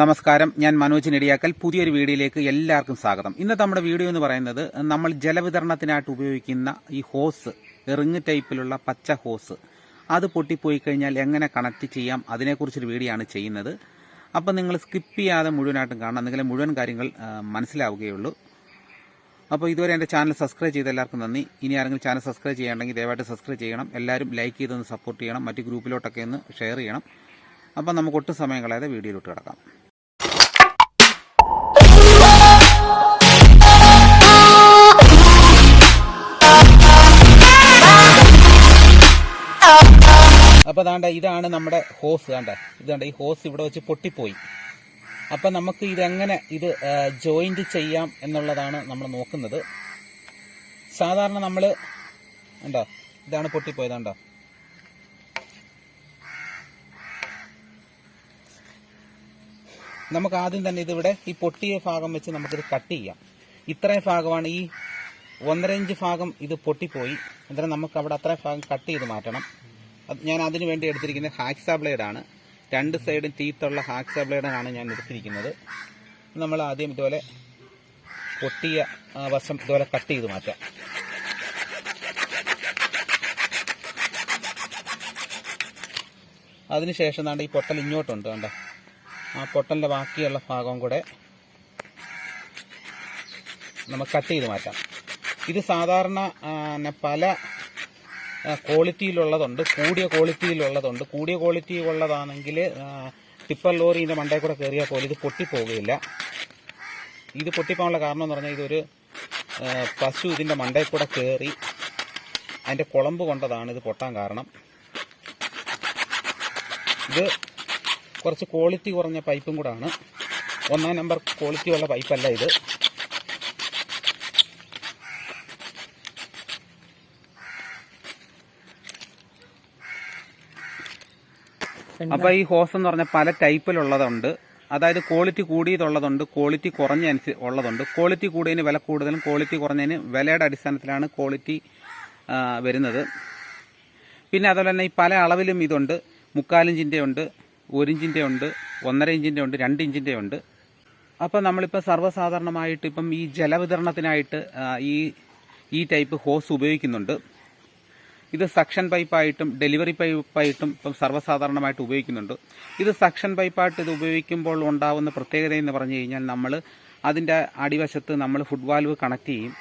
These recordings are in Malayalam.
നമസ്കാരം. ഞാൻ മനോജ് നെടിയാക്കൽ. പുതിയൊരു വീഡിയോയിലേക്ക് എല്ലാവർക്കും സ്വാഗതം. ഇന്നത്തെ നമ്മുടെ വീഡിയോ എന്ന് പറയുന്നത് നമ്മൾ ജലവിതരണത്തിനായിട്ട് ഉപയോഗിക്കുന്ന ഈ ഹോസ് എറിങ് ടൈപ്പിലുള്ള പച്ച ഹോസ്. അത് പൊട്ടിപ്പോയി കഴിഞ്ഞാൽ എങ്ങനെ കണക്ട് ചെയ്യാം? അതിനെക്കുറിച്ചൊരു വീഡിയോ ആണ് ചെയ്യുന്നത്. അപ്പം നിങ്ങൾ സ്കിപ്പ് ചെയ്യാതെ മുഴുവനായിട്ടും കാണണം. എന്നെങ്കിലും മുഴുവൻ കാര്യങ്ങൾ മനസ്സിലാവുകയുള്ളൂ. അപ്പോൾ ഇതുവരെ എന്റെ ചാനൽ സബ്സ്ക്രൈബ് ചെയ്ത എല്ലാവർക്കും നന്ദി. ഇനി ആരെങ്കിലും ചാനൽ സബ്സ്ക്രൈബ് ചെയ്യണമെങ്കിൽ ദയവായിട്ട് സബ്സ്ക്രൈബ് ചെയ്യണം. എല്ലാവരും ലൈക്ക് ചെയ്തൊന്ന് സപ്പോർട്ട് ചെയ്യണം. മറ്റ് ഗ്രൂപ്പിലോട്ടൊക്കെ ഒന്ന് ഷെയർ ചെയ്യണം. അപ്പം നമുക്ക് ഒട്ടും സമയം കളയാതെ വീഡിയോയിലോട്ട് കിടക്കാം. അപ്പൊ അതാണ്ട ഇതാണ് നമ്മുടെ ഹോസ് ദാണ്ട. ഇതാണ്ട ഈ ഹോസ് ഇവിടെ വെച്ച് പൊട്ടിപ്പോയി. അപ്പൊ നമുക്ക് ഇതെങ്ങനെ ഇത് ജോയിന്റ് ചെയ്യാം എന്നുള്ളതാണ് നമ്മൾ നോക്കുന്നത്. സാധാരണ നമ്മൾ ഉണ്ടോ ഇതാണ് പൊട്ടിപ്പോയത് കണ്ടോ? നമുക്ക് ആദ്യം തന്നെ ഇതിവിടെ ഈ പൊട്ടിയ ഭാഗം വെച്ച് നമുക്കിത് കട്ട് ചെയ്യാം. ഇത്രയും ഭാഗമാണ് ഈ ഒന്നര ഇഞ്ച് ഭാഗം ഇത് പൊട്ടിപ്പോയി. അന്നേരം നമുക്ക് അവിടെ അത്രയും ഭാഗം കട്ട് ചെയ്ത് മാറ്റണം. ഞാൻ അതിനു വേണ്ടി എടുത്തിരിക്കുന്നത് ഹാക്സാ ബ്ലേഡാണ്. രണ്ട് സൈഡും ടീത്തുള്ള ഹാക്സാ ബ്ലേഡാണ് ഞാൻ എടുത്തിരിക്കുന്നത്. നമ്മൾ ആദ്യം ഇതുപോലെ പൊട്ടിയ വശം ഇതുപോലെ കട്ട് ചെയ്ത് മാറ്റാം. അതിനുശേഷം ദാണ്ട് ഈ പൊട്ടൽ ഇങ്ങോട്ടുണ്ട് കണ്ട? ആ പൊട്ടലിന്റെ ബാക്കിയുള്ള ഭാഗവും കൂടെ നമുക്ക് കട്ട് ചെയ്ത് മാറ്റാം. ഇത് സാധാരണ പല ക്വാളിറ്റിയിലുള്ളതുണ്ട് കൂടിയ ക്വാളിറ്റിയിലുള്ളതുണ്ട്. കൂടിയ ക്വാളിറ്റി ഉള്ളതാണെങ്കിൽ ടിപ്പർ ലോറിന്റെ മണ്ടയിൽ കൂടെ കയറിയാൽ പോലും ഇത് പൊട്ടിപ്പോകുകയില്ല ഇത് പൊട്ടിപ്പോകാനുള്ള കാരണം എന്ന് പറഞ്ഞാൽ ഇതൊരു പശു ഇതിന്റെ മണ്ടയിൽ കൂടെ കയറി അതിന്റെ കുളമ്പ് കൊണ്ടതാണ് ഇത് പൊട്ടാൻ കാരണം. ഇത് കുറച്ച് ക്വാളിറ്റി കുറഞ്ഞ പൈപ്പും കൂടാണ്. ഒന്നാം നമ്പർ ക്വാളിറ്റി ഉള്ള പൈപ്പല്ല ഇത്. അപ്പൊ ഈ ഹോസ് എന്ന് പറഞ്ഞ പല ടൈപ്പിലുള്ളതുണ്ട്. അതായത് ക്വാളിറ്റി കൂടിയതുള്ളതുണ്ട് ക്വാളിറ്റി കുറഞ്ഞ ഉള്ളതുണ്ട്. ക്വാളിറ്റി കൂടിയതിന് വില കൂടുതലും ക്വാളിറ്റി കുറഞ്ഞതിന് വിലയുടെ അടിസ്ഥാനത്തിലാണ് ക്വാളിറ്റി വരുന്നത്. പിന്നെ അതുപോലെ തന്നെ ഈ പല അളവിലും ഇതുണ്ട്. മുക്കാലിഞ്ചിന്റെ ഉണ്ട് ഒരിഞ്ചിന്റെ ഉണ്ട് ഒന്നര ഇഞ്ചിന്റെ ഉണ്ട് രണ്ട് ഇഞ്ചിന്റെ ഉണ്ട്. അപ്പോൾ നമ്മളിപ്പോൾ സർവസാധാരണമായിട്ട് ഇപ്പം ഈ ജലവിതരണത്തിനായിട്ട് ഈ ഈ ടൈപ്പ് ഹോസ് ഉപയോഗിക്കുന്നുണ്ട്. ഇത് സക്ഷൻ പൈപ്പായിട്ടും ഡെലിവറി പൈപ്പായിട്ടും ഇപ്പം സർവസാധാരണമായിട്ട് ഉപയോഗിക്കുന്നുണ്ട്. ഇത് സക്ഷൻ പൈപ്പായിട്ട് ഇത് ഉപയോഗിക്കുമ്പോൾ ഉണ്ടാവുന്ന പ്രത്യേകത എന്ന് പറഞ്ഞു കഴിഞ്ഞാൽ നമ്മൾ അതിന്റെ അടിവശത്ത് നമ്മൾ ഫുഡ് വാൽവ് കണക്ട് ചെയ്യും.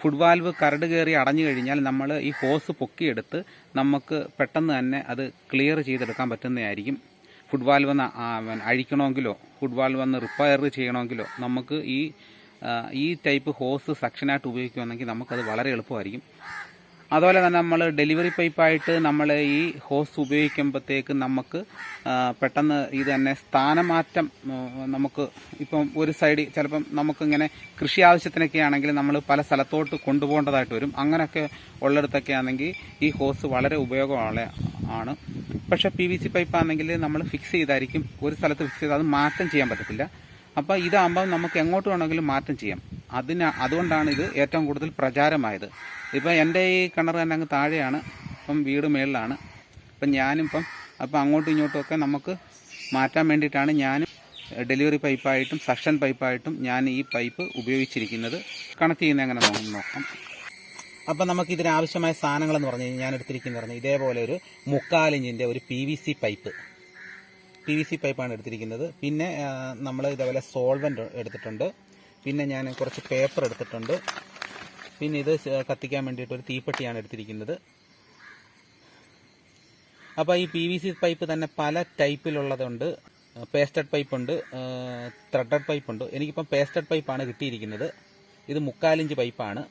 ഫുഡ് വാൽവ് കരട് കയറി അടഞ്ഞു കഴിഞ്ഞാൽ നമ്മൾ ഈ ഹോസ് പൊക്കിയെടുത്ത് നമുക്ക് പെട്ടെന്ന് തന്നെ അത് ക്ലിയർ ചെയ്തെടുക്കാൻ പറ്റുന്നതായിരിക്കും. ഫുഡ് വാൽവ് അഴിക്കണമെങ്കിലോ ഫുഡ് വാൽവ് ഒന്ന് റിപ്പയർ ചെയ്യണമെങ്കിലോ നമുക്ക് ഈ ഈ ടൈപ്പ് ഹോസ് സക്ഷനായിട്ട് ഉപയോഗിക്കുകയാണെങ്കിൽ നമുക്കത് വളരെ എളുപ്പമായിരിക്കും. അതുപോലെ തന്നെ നമ്മൾ ഡെലിവറി പൈപ്പായിട്ട് നമ്മൾ ഈ ഹോസ് ഉപയോഗിക്കുമ്പോഴത്തേക്ക് നമുക്ക് പെട്ടെന്ന് ഇത് തന്നെ സ്ഥാനമാറ്റം നമുക്ക് ഇപ്പം ഒരു സൈഡിൽ ചിലപ്പം നമുക്കിങ്ങനെ കൃഷി ആവശ്യത്തിനൊക്കെ ആണെങ്കിൽ നമ്മൾ പല സ്ഥലത്തോട്ട് കൊണ്ടുപോകേണ്ടതായിട്ട് വരും. അങ്ങനെയൊക്കെ ഉള്ളിടത്തൊക്കെ ആണെങ്കിൽ ഈ ഹോസ് വളരെ ഉപയോഗമുള്ള ആണ്. പക്ഷേ പി വി സി പൈപ്പ് ആണെങ്കിൽ നമ്മൾ ഫിക്സ് ചെയ്തായിരിക്കും. ഒരു സ്ഥലത്ത് ഫിക്സ് ചെയ്ത് അത് മാറ്റം ചെയ്യാൻ പറ്റത്തില്ല. അപ്പോൾ ഇതാകുമ്പോൾ നമുക്ക് എങ്ങോട്ട് വേണമെങ്കിലും മാറ്റം ചെയ്യാം. അതിന് അതുകൊണ്ടാണ് ഇത് ഏറ്റവും കൂടുതൽ പ്രചാരമായത്. ഇപ്പം എന്റെ ഈ കിണർ തന്നെ അങ്ങ് താഴെയാണ് ഇപ്പം വീട് മേളിലാണ്. അപ്പം ഞാനിപ്പം അപ്പം അങ്ങോട്ടും ഇങ്ങോട്ടുമൊക്കെ നമുക്ക് മാറ്റാൻ വേണ്ടിയിട്ടാണ് ഞാൻ ഡെലിവറി പൈപ്പായിട്ടും സക്ഷൻ പൈപ്പായിട്ടും ഞാൻ ഈ പൈപ്പ് ഉപയോഗിച്ചിരിക്കുന്നത്. കണക്ട് ചെയ്യുന്ന എങ്ങനെ നോക്കാം. അപ്പം നമുക്ക് ഇതിന് ആവശ്യമായ സാധനങ്ങൾ എന്ന് പറഞ്ഞു കഴിഞ്ഞാൽ ഞാൻ എടുത്തിരിക്കുന്നത് പറഞ്ഞാൽ ഇതേപോലെ ഒരു മുക്കാലിഞ്ചിന്റെ ഒരു P V C pipe. P V C പൈപ്പാണ് എടുത്തിരിക്കുന്നത്. പിന്നെ നമ്മൾ ഇതേപോലെ സോൾവെന്റ് എടുത്തിട്ടുണ്ട്. പിന്നെ ഞാൻ കുറച്ച് പേപ്പർ എടുത്തിട്ടുണ്ട്. പിന്നെ ഇത് കത്തിക്കാൻ വേണ്ടിയിട്ട് ഒരു തീപ്പെട്ടിയാണ് എടുത്തിരിക്കുന്നത്. അപ്പോൾ ഈ പി വി സി പൈപ്പ് തന്നെ പല ടൈപ്പിലുള്ളതുണ്ട്. Pasted പൈപ്പുണ്ട് threaded പൈപ്പുണ്ട്. എനിക്കിപ്പം പേസ്റ്റഡ് പൈപ്പാണ് കിട്ടിയിരിക്കുന്നത്. ഇത് മുക്കാലിഞ്ച് പൈപ്പാണ്.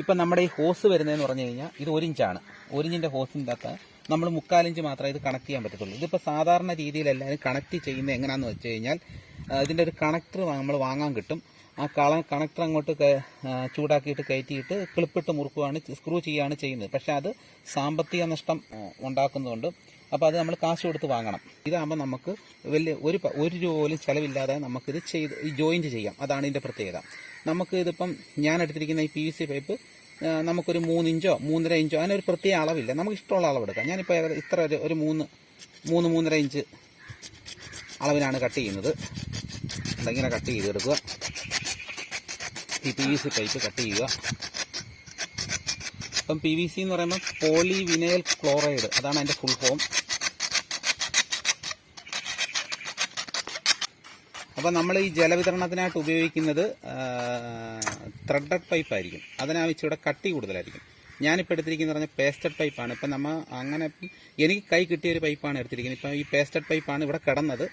ഇപ്പം നമ്മുടെ ഈ ഹോസ് വരുന്നതെന്ന് പറഞ്ഞു കഴിഞ്ഞാൽ ഇത് ഒരിഞ്ചാണ്. ഒരിഞ്ചിന്റെ ഹോസിന്റെ അകത്ത് നമ്മൾ മുക്കാലിഞ്ച് മാത്രമേ ഇത് കണക്ട് ചെയ്യാൻ പറ്റത്തുള്ളൂ. ഇതിപ്പോൾ സാധാരണ രീതിയിൽ എല്ലാവരും കണക്ട് ചെയ്യുന്നത് എങ്ങനെയാണെന്ന് വെച്ച് കഴിഞ്ഞാൽ ഇതിന്റെ ഒരു കണക്ടർ നമ്മൾ വാങ്ങാൻ കിട്ടും. ആ കള കണക്ടർ അങ്ങോട്ട് ചൂടാക്കിയിട്ട് കയറ്റിയിട്ട് ക്ലിപ്പിട്ട് മുറുക്കുകയാണ് സ്ക്രൂ ചെയ്യുകയാണ് ചെയ്യുന്നത്. പക്ഷേ അത് സാമ്പത്തിക നഷ്ടം ഉണ്ടാക്കുന്നതുകൊണ്ട് അപ്പോൾ അത് നമ്മൾ കാശ് കൊടുത്ത് വാങ്ങണം. ഇതാകുമ്പോൾ നമുക്ക് വലിയ ഒരു ഒരു രൂപ പോലും ചിലവില്ലാതെ നമുക്കിത് ചെയ്ത് ജോയിന്റ് ചെയ്യാം. അതാണ് ഇതിന്റെ പ്രത്യേകത. നമുക്ക് ഇതിപ്പം ഞാൻ എടുത്തിരിക്കുന്ന ഈ പി വി സി പൈപ്പ് നമുക്കൊരു മൂന്നിഞ്ചോ മൂന്നര ഇഞ്ചോ അങ്ങനെ ഒരു പ്രത്യേക അളവില്ല. നമുക്ക് ഇഷ്ടമുള്ള അളവെടുക്കാം ഞാനിപ്പോൾ ഏകദേശം ഇത്ര ഒരു ഒരു മൂന്ന് മൂന്ന് മൂന്നര ഇഞ്ച് അളവിലാണ് കട്ട് ചെയ്യുന്നത്. അതിങ്ങനെ കട്ട് ചെയ്തെടുക്കുക? ഈ P V C pipe cut ചെയ്യുക. അപ്പം പി വി സി എന്ന് പറയുമ്പോൾ പോളി വിനയൽ ക്ലോറൈഡ് അതാണ് അതിന്റെ ഫുൾ ഫോം അപ്പം നമ്മൾ ഈ ജലവിതരണത്തിനായിട്ട് ഉപയോഗിക്കുന്നത് ത്രെഡഡ് പൈപ്പ് ആയിരിക്കും. അതിനാവശ്യം ഇവിടെ കട്ടി കൂടുതലായിരിക്കും. ഞാനിപ്പോൾ എടുത്തിരിക്കുന്ന പറഞ്ഞാൽ പേസ്റ്റഡ് പൈപ്പാണ് ഇപ്പം നമ്മൾ അങ്ങനെ എനിക്ക് കൈ കിട്ടിയ ഒരു പൈപ്പാണ് എടുത്തിരിക്കുന്നത്. ഇപ്പം ഈ പേസ്റ്റഡ് പൈപ്പാണ് ഇവിടെ കിടന്നത്.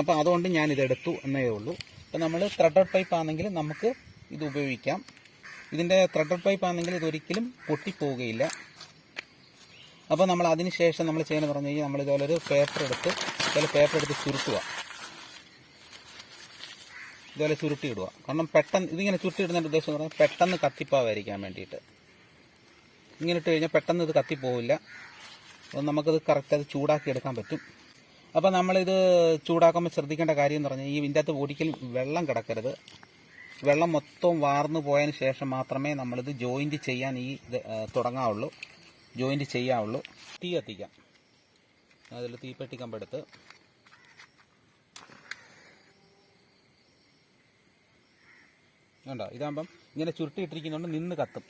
അപ്പോൾ അതുകൊണ്ട് ഞാൻ ഇത് എടുത്തു എന്നേ ഉള്ളൂ. അപ്പം നമ്മൾ ത്രെഡഡ് പൈപ്പ് ആണെങ്കിൽ നമുക്ക് ഇത് ഉപയോഗിക്കാം. ഇതിന്റെ ത്രെഡഡ് പൈപ്പ് ആണെങ്കിൽ ഇതൊരിക്കലും പൊട്ടിപ്പോവുകയില്ല. അപ്പോൾ നമ്മൾ അതിന് ശേഷം നമ്മൾ ചെയ്യുന്നത് പറഞ്ഞു കഴിഞ്ഞാൽ നമ്മൾ ഇതുപോലെ ഒരു പേപ്പർ എടുത്ത് ഇതുപോലെ പേപ്പർ എടുത്ത് ചുരുട്ടുക. ഇതുപോലെ ചുരുട്ടിയിടുക. കാരണം പെട്ടെന്ന് ഇതിങ്ങനെ ചുരുട്ടിയിടുന്നതിന്റെ ഉദ്ദേശം എന്ന് പറഞ്ഞാൽ പെട്ടെന്ന് കത്തിപ്പാവായിരിക്കാൻ വേണ്ടിയിട്ട്. ഇങ്ങനെ ഇട്ട് കഴിഞ്ഞാൽ പെട്ടെന്ന് ഇത് കത്തിപ്പോവില്ല. അപ്പോൾ നമുക്കത് കറക്റ്റ് അത് ചൂടാക്കി എടുക്കാൻ പറ്റും. അപ്പോൾ നമ്മളിത് ചൂടാക്കുമ്പോൾ ശ്രദ്ധിക്കേണ്ട കാര്യം എന്ന് പറഞ്ഞാൽ ഈ ഇതിന്റെ അകത്ത് ഒരിക്കലും വെള്ളം കിടക്കരുത്. വെള്ളം മൊത്തം വാർന്നു പോയതിന് ശേഷം മാത്രമേ നമ്മളിത് ജോയിന്റ് ചെയ്യാൻ ഈ തുടങ്ങാവുള്ളൂ. ജോയിന്റ് ചെയ്യാവുള്ളൂ. തീ കത്തിക്കാം. അതിൽ തീപ്പെട്ടി കമ്പെടുത്ത് കണ്ടോ? ഇതാകുമ്പം ഇങ്ങനെ ചുരുട്ടിയിട്ടിരിക്കുന്നതുകൊണ്ട് നിന്ന് കത്തും.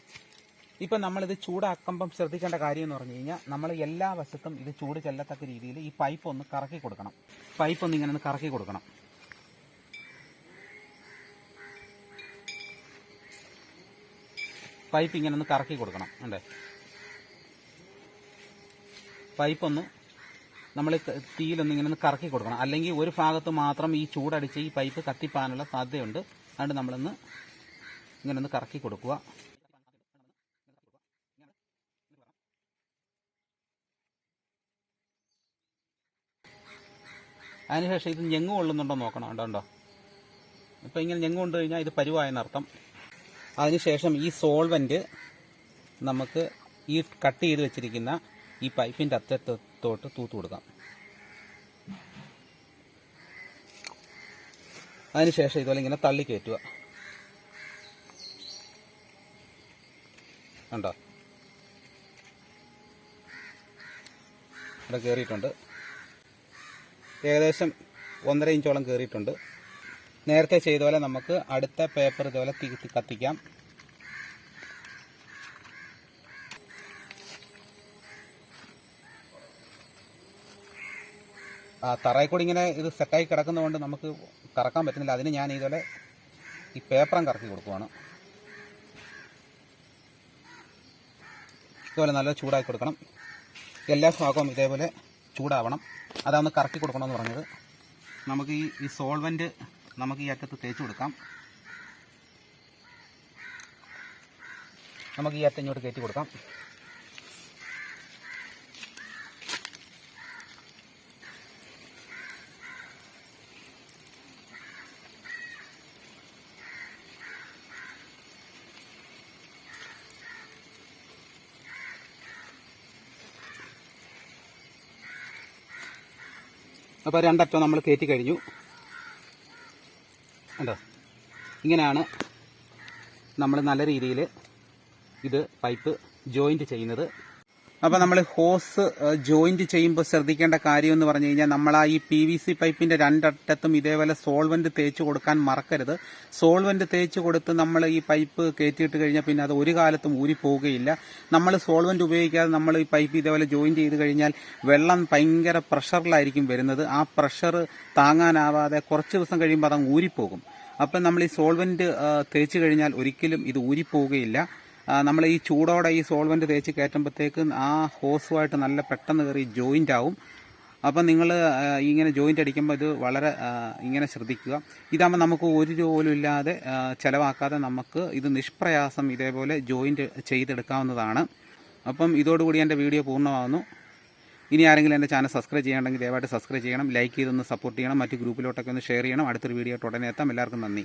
ഇപ്പം നമ്മളിത് ചൂടാക്കുമ്പം ശ്രദ്ധിക്കേണ്ട കാര്യം എന്ന് പറഞ്ഞു കഴിഞ്ഞാൽ നമ്മൾ എല്ലാ വശത്തും ഇത് ചൂട് ചെല്ലത്തക്ക രീതിയിൽ ഈ പൈപ്പ് ഒന്ന് കറക്കി കൊടുക്കണം. പൈപ്പ് ഒന്ന് ഇങ്ങനെ ഒന്ന് കറക്കി കൊടുക്കണം. പൈപ്പ് ഇങ്ങനെ ഒന്ന് കറക്കി കൊടുക്കണം. അല്ലേ പൈപ്പ് ഒന്ന് നമ്മൾ തീയിലൊന്ന് ഇങ്ങനെ ഒന്ന് കറക്കി കൊടുക്കണം. അല്ലെങ്കിൽ ഒരു ഭാഗത്ത് മാത്രം ഈ ചൂടടിച്ച് ഈ പൈപ്പ് കത്തിപ്പാനുള്ള സാധ്യതയുണ്ട്. അതുകൊണ്ട് നമ്മളൊന്ന് ഇങ്ങനെ ഒന്ന് കറക്കി കൊടുക്കുക. അതിനുശേഷം ഇത് ഞെങ്ങ് കൊള്ളുന്നുണ്ടോ നോക്കണം. ഉണ്ടോ ഉണ്ടോ ഇപ്പം ഇങ്ങനെ ഞെങ്ങ് കൊണ്ടു കഴിഞ്ഞാൽ ഇത് പരുവായെന്നർത്ഥം അതിനുശേഷം ഈ സോൾവെന്റ് നമുക്ക് ഈ കട്ട് ചെയ്ത് വെച്ചിരിക്കുന്ന ഈ പൈപ്പിന്റെ അറ്റത്തോട്ട് തൂത്ത് കൊടുക്കാം. അതിനുശേഷം ഇതുപോലെ ഇങ്ങനെ തള്ളി കയറ്റുക കണ്ടോ? ഇവിടെ കയറിയിട്ടുണ്ട് ഏകദേശം ഒന്നര ഇഞ്ചോളം കയറിയിട്ടുണ്ട് നേരത്തെ ചെയ്ത പോലെ നമുക്ക് അടുത്ത പേപ്പർ ഇതുപോലെ കത്തിക്കാം. ആ തറയിൽ കൂടി ഇങ്ങനെ ഇത് സെറ്റായി കിടക്കുന്നതുകൊണ്ട് നമുക്ക് കറക്കാൻ പറ്റുന്നില്ല. അതിന് ഞാൻ ഇതുപോലെ ഈ പേപ്പറും കറക്കി കൊടുക്കുവാണ്. ഇതുപോലെ നല്ല ചൂടാക്കി കൊടുക്കണം. എല്ലാ ഭാഗവും ഇതേപോലെ ചൂടാവണം. അതാണ് കറക്കി കൊടുക്കണമെന്ന് പറഞ്ഞത്. നമുക്ക് ഈ ഈ സോൾവെന്റ് നമുക്ക് ഈ അറ്റത്ത് തേച്ച് കൊടുക്കാം. നമുക്ക് ഈ അറ്റം ഇങ്ങോട്ട് കയറ്റി കൊടുക്കാം. അപ്പോൾ രണ്ടറ്റം നമ്മൾ കയറ്റി കഴിഞ്ഞു. കണ്ടോ? ഇങ്ങനെയാണ് നമ്മൾ നല്ല രീതിയിൽ ഇത് പൈപ്പ് ജോയിന്റ് ചെയ്യുന്നത്. അപ്പോൾ നമ്മൾ ഹോസ് ജോയിന്റ് ചെയ്യുമ്പോൾ ശ്രദ്ധിക്കേണ്ട കാര്യം എന്ന് പറഞ്ഞു കഴിഞ്ഞാൽ നമ്മൾ ആ ഈ പി വി സി പൈപ്പിന്റെ രണ്ടറ്റത്തും ഇതേപോലെ സോൾവെന്റ് തേച്ച് കൊടുക്കാൻ മറക്കരുത്. സോൾവെന്റ് തേച്ച് കൊടുത്ത് നമ്മൾ ഈ പൈപ്പ് കയറ്റിയിട്ട് കഴിഞ്ഞാൽ പിന്നെ അത് ഒരു കാലത്തും ഊരിപ്പോവുകയില്ല നമ്മൾ സോൾവെന്റ് ഉപയോഗിക്കാതെ നമ്മൾ ഈ പൈപ്പ് ഇതേപോലെ ജോയിൻ ചെയ്ത് കഴിഞ്ഞാൽ വെള്ളം ഭയങ്കര പ്രഷറിലായിരിക്കും വരുന്നത്. ആ പ്രഷർ താങ്ങാനാവാതെ കുറച്ച് ദിവസം കഴിയുമ്പോൾ അത് ഊരിപ്പോകും. അപ്പം നമ്മൾ ഈ സോൾവെന്റ് തേച്ച് കഴിഞ്ഞാൽ ഒരിക്കലും ഇത് ഊരിപ്പോവുകയില്ല. നമ്മൾ ഈ ചൂടോടെ ഈ സോൾവെന്റ് തേച്ച് കയറ്റുമ്പോഴത്തേക്ക് ആ ഹോസുമായിട്ട് നല്ല പെട്ടെന്ന് കയറി ജോയിന്റ് ആവും. അപ്പം നിങ്ങൾ ഇങ്ങനെ ജോയിന്റ് അടിക്കുമ്പോൾ ഇത് വളരെ ഇങ്ങനെ ശ്രദ്ധിക്കുക. ഇതാകുമ്പോൾ നമുക്ക് ഒരു രൂപ പോലും ഇല്ലാതെ ചിലവാക്കാതെ നമുക്ക് ഇത് നിഷ്പ്രയാസം ഇതേപോലെ ജോയിന്റ് ചെയ്തെടുക്കാവുന്നതാണ്. അപ്പം ഇതോടുകൂടി എന്റെ വീഡിയോ പൂർണമാകുന്നു ഇനി ആരെങ്കിലും എന്റെ ചാനൽ സബ്സ്ക്രൈബ് ചെയ്യണമെങ്കിൽ ദയവായിട്ട് സബ്സ്ക്രൈബ് ചെയ്യണം ലൈക്ക് ചെയ്തൊന്ന് സപ്പോർട്ട് ചെയ്യണം മറ്റ് ഗ്രൂപ്പിലോട്ടൊക്കെ ഒന്ന് ഷെയർ ചെയ്യണം. അടുത്തൊരു വീഡിയോ ഉടനെ എത്താം. എല്ലാവർക്കും നന്ദി.